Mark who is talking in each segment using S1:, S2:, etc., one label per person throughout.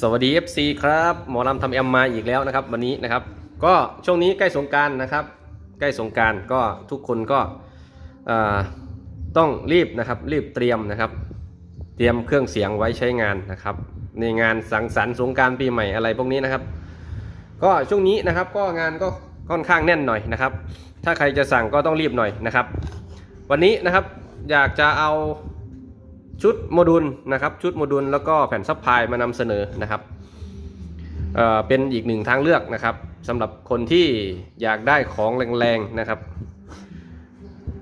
S1: สวัสดี FC ครับหมอลำทำแอมมาอีกแล้วนะครับ วันนี้นะครับ ก็ช่วงนี้ใกล้สงการนะครับ ใกล้สงการก็ทุกคนก็ต้องรีบนะครับ รีบเตรียมนะครับ เตรียมเครื่องเสียงไว้ใช้งานนะครับ ในงานสังสรรค์สงการปีใหม่อะไรพวกนี้นะครับ ก็ช่วงนี้นะครับก็งานก็ค่อนข้างแน่นหน่อยนะครับ ถ้าใครจะสั่งก็ต้องรีบหน่อยนะครับ วันนี้นะครับอยากจะเอา ชุดโมดูลนะครับชุดโมดูลแล้วก็แผ่นซับพลายมานำเสนอนะครับเเป็นอีกหนึ่งทางเลือกนะครับสำหรับคนที่อยากได้ของแรงๆนะครับ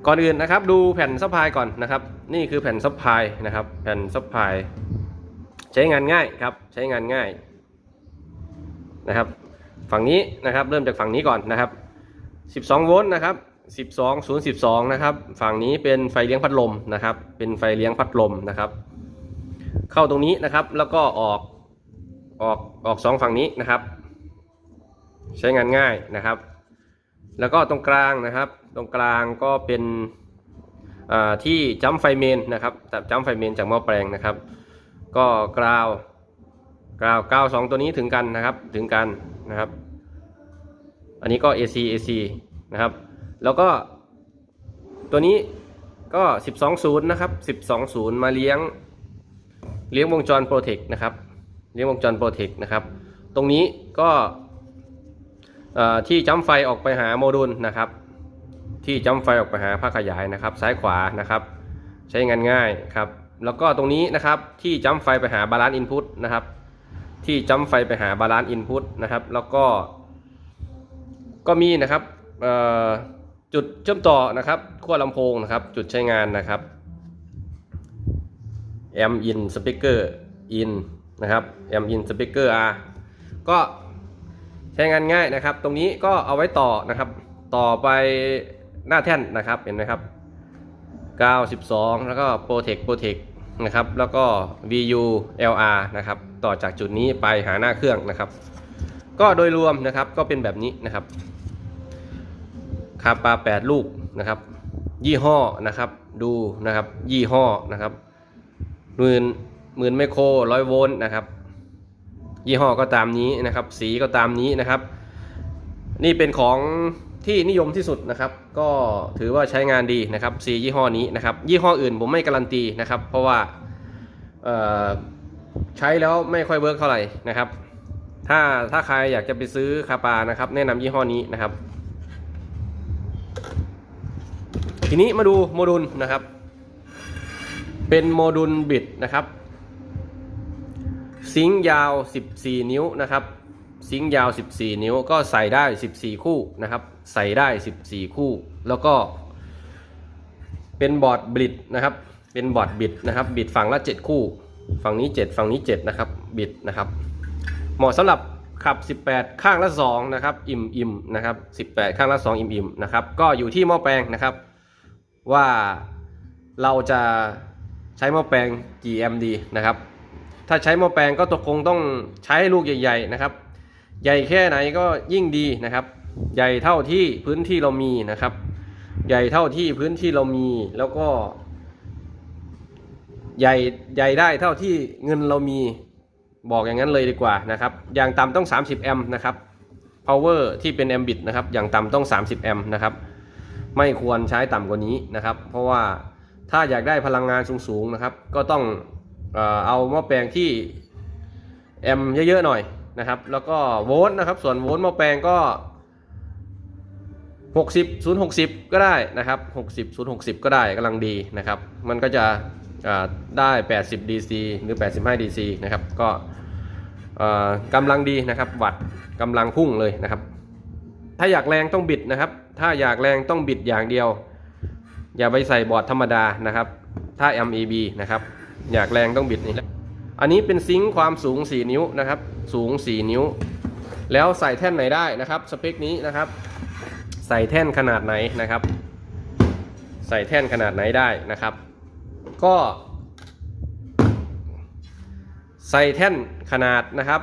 S1: ก่อนอื่นนะครับดูแผ่นซับพลายก่อนนะครับ นี่คือแผ่นซับพลายนะครับแผ่นซับพลายใช้งานง่ายครับใช้งานง่ายนะครับ ฝั่งนี้นะครับเริ่มจากฝั่งนี้ก่อนนะครับ 12 โวลต์นะครับ 12 0 12 นะครับ ฝั่งนี้เป็นไฟเลี้ยงพัดลมนะครับ เป็นไฟเลี้ยงพัดลมนะครับ เข้าตรงนี้นะครับ แล้วก็ออก ออก ออกสองฝั่งนี้นะครับ ใช้งานง่ายนะครับ แล้วก็ตรงกลางนะครับ ตรงกลางก็เป็นที่จัมไฟเมนนะครับแต่จัมไฟเมนจากหม้อแปลงนะครับ ก็กราวกราวกราวสองตัวนี้ถึงกันนะครับ ถึงกันนะครับ อันนี้ก็ AC AC นะครับ แล้วก็ตัวนี้ก็ 12 0 นะครับ 12 0 มาเลี้ยงเลี้ยงวงจรโปรเทคนะครับ เลี้ยงวงจรโปรเทคนะครับ ตรงนี้ก็ที่จัมไฟออกไปหาโมดูลนะครับ ที่จัมไฟออกไปหาภาคขยายนะครับ ซ้ายขวานะครับ ใช้งานง่ายครับ แล้วก็ตรงนี้นะครับที่จัมไฟไปหาบาลานซ์อินพุตนะครับ ที่จัมไฟไปหาบาลานซ์อินพุตนะครับ แล้วก็ก็มีนะครับเอ่อ จุดเชื่อมต่อนะครับขั้วลำโพงนะครับ จุดใช้งานนะครับแอมอินสปีกเกอร์อินนะครับแอมอินสปีกเกอร์อาก็ใช้งานง่ายนะครับ ตรงนี้ก็เอาไว้ต่อนะครับ ต่อไปหน้าแท่นนะครับเห็นไหมครับกาว12 แล้วก็โปรเทคโปรเทคนะครับ แล้วก็ VU LR นะครับ ต่อจากจุดนี้ไปหาหน้าเครื่องนะครับ ก็โดยรวมนะครับก็เป็นแบบนี้นะครับ คาปลา8ลูกนะครับ ยี่ห้อนะครับ ดูนะครับ ยี่ห้อนะครับหมื่นหมื่นไมโครร้อยโวลต์นะครับ ยี่ห้อก็ตามนี้นะครับ สีก็ตามนี้นะครับ นี่เป็นของที่นิยมที่สุดนะครับ ก็ถือว่าใช้งานดีนะครับสียี่ห้อนี้นะครับ ยี่ห้ออื่นผมไม่การันตีนะครับ เพราะว่าเอ่อใช้แล้วไม่ค่อยเวิร์กเท่าไหร่นะครับ ถ้าถ้าใครอยากจะไปซื้อคาปานะครับ แนะนำยี่ห้อนี้นะครับ ทีนี้มาดูโมดูลนะครับ เป็นโมดูลบิดนะครับซิงยาว 14 นิ้วนะครับซิงยาว 14 นิ้วก็ใส่ได้ 14 คู่นะครับ ใส่ได้ 14 คู่ แล้วก็ เป็นบอร์ดบิดนะครับ เป็นบอร์ดบิดนะครับ บิดฝั่งละ 7 คู่ ฝั่งนี้ 7 ฝั่งนี้ 7 นะครับ บิดนะครับ เหมาะสำหรับขับ 18 ข้างละ 2 นะครับ อิ่มอิ่มนะครับ 18 ข้างละ 2 อิ่มอิ่มนะครับ ก็อยู่ที่หม้อแปลงนะครับ ว่าเราจะใช้หม้อแปลงกี่แอมป์ดีนะครับ ถ้าใช้หม้อแปลงก็ตกคงต้องใช้ลูกใหญ่ๆนะครับ ใหญ่แค่ไหนก็ยิ่งดีนะครับ ใหญ่เท่าที่พื้นที่เรามีนะครับ ใหญ่เท่าที่พื้นที่เรามีแล้วก็ ใหญ่ใหญ่ได้เท่าที่เงินเรามีบอกอย่างนั้นเลยดีกว่านะครับ อย่างต่ำต้อง 30 แอมป์นะครับ power ที่เป็นแอมบิตนะครับ อย่างต่ำต้อง 30 แอมป์นะครับ ไม่ควรใช้ต่ำกว่านี้นะครับ เพราะว่าถ้าอยากได้พลังงานสูงๆนะครับ ก็ต้องเอ่อเอาหม้อแปลงที่แอมเยอะๆหน่อยนะครับ แล้วก็โวลต์นะครับ ส่วนโวลต์หม้อแปลงก็ 60 0 60 ก็ได้นะครับ 60 0 60 ก็ได้กำลังดีนะครับ มันก็จะได้ 80 DC หรือ 85 DC นะครับ ก็กำลังดีนะครับ วัดกำลังพุ่งเลยนะครับ ถ้าอยากแรงต้องบิดนะครับ ถ้าอยากแรงต้องบิดอย่างเดียว อย่าไปใส่บอร์ดธรรมดานะครับ ถ้า MEB นะครับ อยากแรงต้องบิดนี่แหละอันนี้เป็นซิงค์ความสูง 4 นิ้วนะครับ สูง 4 นิ้ว แล้วใส่แท่นไหนได้นะครับ สเปคนี้นะครับ ใส่แท่นขนาดไหนนะครับ ใส่แท่นขนาดไหนได้นะครับ ก็ ใส่แท่นขนาดนะครับ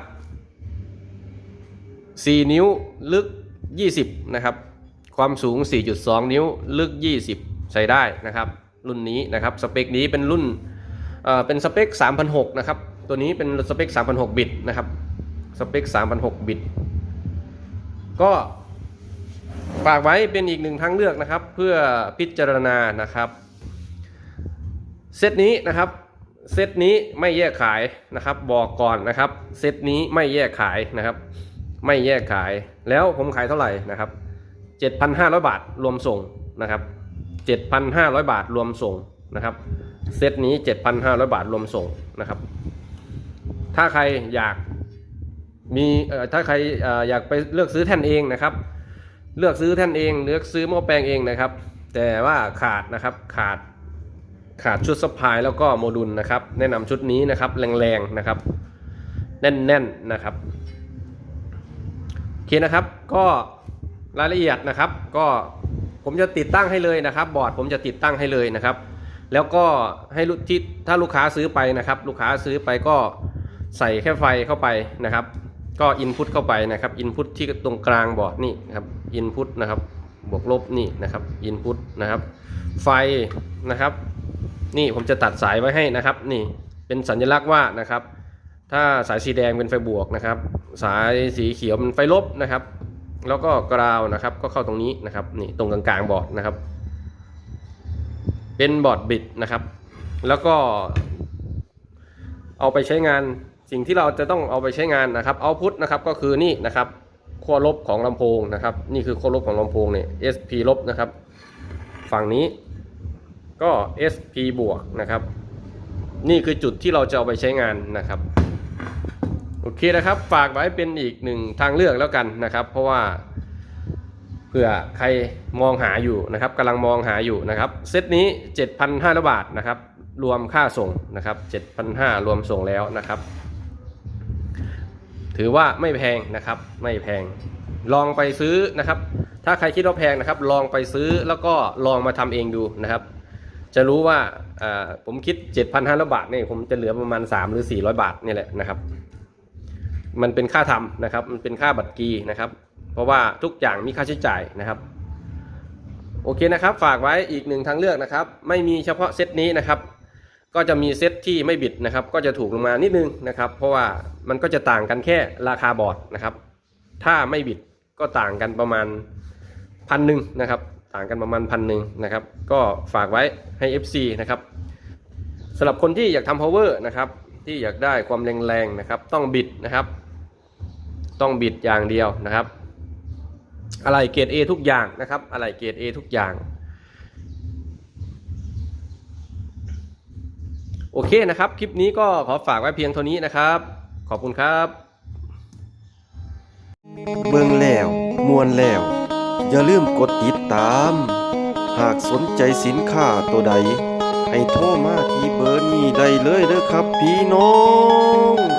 S1: 4 นิ้วลึก 20 นะครับ ความสูง 4.2 นิ้ว ลึก 20ใส่ได้นะครับ รุ่นนี้นะครับ สเปคนี้เป็นรุ่นเอ่อเป็นสเปค 3,600 นะครับ ตัวนี้เป็นสเปค 3,600 บิตนะครับ สเปค 3,600 บิต ก็ฝากไว้เป็นอีกหนึ่งทางเลือกนะครับ เพื่อพิจารณานะครับ เซตนี้นะครับ เซตนี้ไม่แยกขายนะครับ บอกก่อนนะครับ เซตนี้ไม่แยกขายนะครับ ไม่แยกขาย แล้วผมขายเท่าไหร่นะครับ 7,500 บาทรวมส่งนะครับ 7,500 บาทรวมส่งนะครับ เซตนี้ 7,500 บาทรวมส่งนะครับ ถ้าใครอยากมีถ้าใครอยากไปเลือกซื้อแท่นเองนะครับ เลือกซื้อแท่นเองเลือกซื้อหม้อแปลงเองนะครับ แต่ว่าขาดนะครับขาดขาดชุดสปายแล้วก็โมดูลนะครับ แนะนำชุดนี้นะครับแรงๆนะครับ แน่นๆนะครับโอเคนะครับก็ รายละเอียดนะครับ ก็ผมจะติดตั้งให้เลยนะครับ บอร์ดผมจะติดตั้งให้เลยนะครับ แล้วก็ให้ที่ถ้าลูกค้าซื้อไปนะครับ ลูกค้าซื้อไปก็ใส่แค่ไฟเข้าไปนะครับ ก็อินพุตเข้าไปนะครับอินพุตที่ตรงกลางบอร์ดนี่ครับอินพุตนะครับบวกลบนี่นะครับอินพุตนะครับ ไฟนะครับ นี่ผมจะตัดสายไว้ให้นะครับ นี่เป็นสัญลักษณ์ว่านะครับ ถ้าสายสีแดงเป็นไฟบวกนะครับ สายสีเขียวเป็นไฟลบนะครับ แล้วก็กราวนะครับ ก็เข้าตรงนี้นะครับนี่ตรงกลางๆบอร์ดนะครับ เป็นบอร์ดบิดนะครับ แล้วก็ เอาไปใช้งานสิ่งที่เราจะต้องเอาไปใช้งานนะครับเอาพุทนะครับก็คือนี่นะครับขั้วลบของลำโพงนะครับ นี่คือขั้วลบของลำโพงเนี่ย SP ลบนะครับ ฝั่งนี้ก็ SP บวกนะครับ นี่คือจุดที่เราจะเอาไปใช้งานนะครับ โอเคนะครับ ฝากไว้เป็นอีกหนึ่งทางเลือกแล้วกันนะครับ เพราะว่าเผื่อใครมองหาอยู่นะครับกำลังมองหาอยู่นะครับ เซตนี้ 7,500 บาทนะครับ รวมค่าส่งนะครับ 7,500 รวมส่งแล้วนะครับ ถือว่าไม่แพงนะครับ ไม่แพง ลองไปซื้อนะครับ ถ้าใครคิดว่าแพงนะครับ ลองไปซื้อแล้วก็ลองมาทำเองดูนะครับ จะรู้ว่าผมคิด 7,500 บาทนี่ผมจะเหลือประมาณ 3 หรือ 400 บาทนี่แหละนะครับ มันเป็นค่าทำนะครับ มันเป็นค่าบัตรกีนะครับ เพราะว่าทุกอย่างมีค่าใช้จ่ายนะครับ โอเคนะครับ ฝากไว้อีกหนึ่งทางเลือกนะครับ ไม่มีเฉพาะเซตนี้นะครับ ก็จะมีเซตที่ไม่บิดนะครับ ก็จะถูกลงมานิดนึงนะครับ เพราะว่ามันก็จะต่างกันแค่ราคาบอร์ดนะครับ ถ้าไม่บิดก็ต่างกันประมาณพันหนึ่งนะครับ ต่างกันประมาณพันหนึ่งนะครับ ก็ฝากไว้ให้ FC นะครับสำหรับคนที่อยากทำ power นะครับ ที่อยากได้ความแรงๆนะครับ ต้องบิดนะครับ ต้องบิดอย่างเดียวนะครับ อะไรเกรด A ทุกอย่างนะครับ อะไรเกรด A ทุกอย่าง โอเคนะครับ คลิปนี้ก็ขอฝากไว้เพียงเท่านี้นะครับ ขอบคุณครับ
S2: เบิ่งแล้วมวนแล้ว อย่าลืมกดติดตาม หากสนใจสินค้าตัวใด ให้โทรมาที่เบอร์นี้ได้เลยเด้อครับพี่น้อง